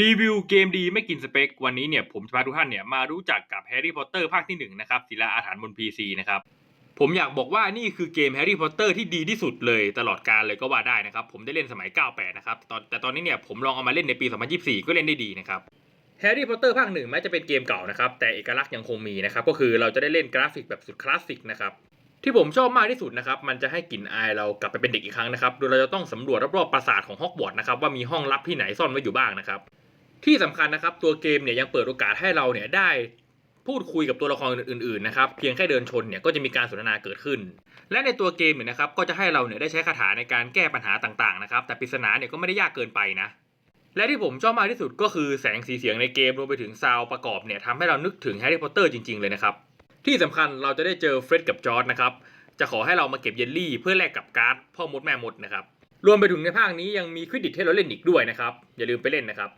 รีวิวเกมดีไม่กินสเปค วันนี้เนี่ยผมจะพาทุกท่านเนี่ยมารู้จักกับแฮร์รี่พอตเตอร์ภาคที่1นะครับศิลาอาถรรพ์บน PC นะครับผมอยากบอกว่านี่คือเกมแฮร์รี่พอตเตอร์ที่ดีที่สุดเลยตลอดการเลยก็ว่าได้นะครับ ผมได้เล่นสมัย 98 นะครับตอนแต่ตอนนี้เนี่ยผมลองเอามาเล่นในปี 2024 ก็เล่นได้ดีนะครับแฮร์รี่พอตเตอร์ภาคหนึ่งแม้จะเป็นเกมเก่านะครับแต่เอกลักษณ์ยังคงมีนะครับก็คือเราจะได้เล่นกราฟิกแบบสุดคลาสสิกนะครับที่ผมชอบมากที่สุดนะครับมันจะให้กลิ่นอายเรากลับไปเป็นเด็กอีกครั้งนะครับโดยเราจะต้องสำรวจรอบๆปราสาทของฮอกวอตส์นะครับว่ามีห้องลับที่ไหนซ่อนไว้อยู่บ้างนะครับ ที่สำคัญนะครับตัวเกมเนี่ยยังเปิดโอกาสให้เราเนี่ยได้พูดคุยกับตัวละครอื่นๆนะครับเพียงแค่เดินชนเนี่ยก็จะมีการสนทนาเกิดขึ้น และในตัวเกมเนี่ยนะครับก็จะให้เราเนี่ยได้ใช้คาถาในการแก้ปัญหาต่างๆนะครับแต่ปริศนาเนี่ยก็ไม่ได้ยากเกินไปนะและที่ผมชอบมากที่สุดก็คือแสงสีเสียงในเกมรวมไปถึงซาวประกอบเนี่ยทำให้เรานึกถึงแฮร์รี่พอตเตอร์จริงๆเลยนะครับที่สำคัญเราจะได้เจอเฟร็ดกับจอร์ดนะครับจะขอให้เรามาเก็บเยลลี่เพื่อแลกกับการ์ดพ่อมดแม่มดนะครับรวมไปถึงในภาคนี้ยังมีควิดดิทให้เราเล่นอีกด้วยนะครับอย่าลืมไปเล่นนะครับ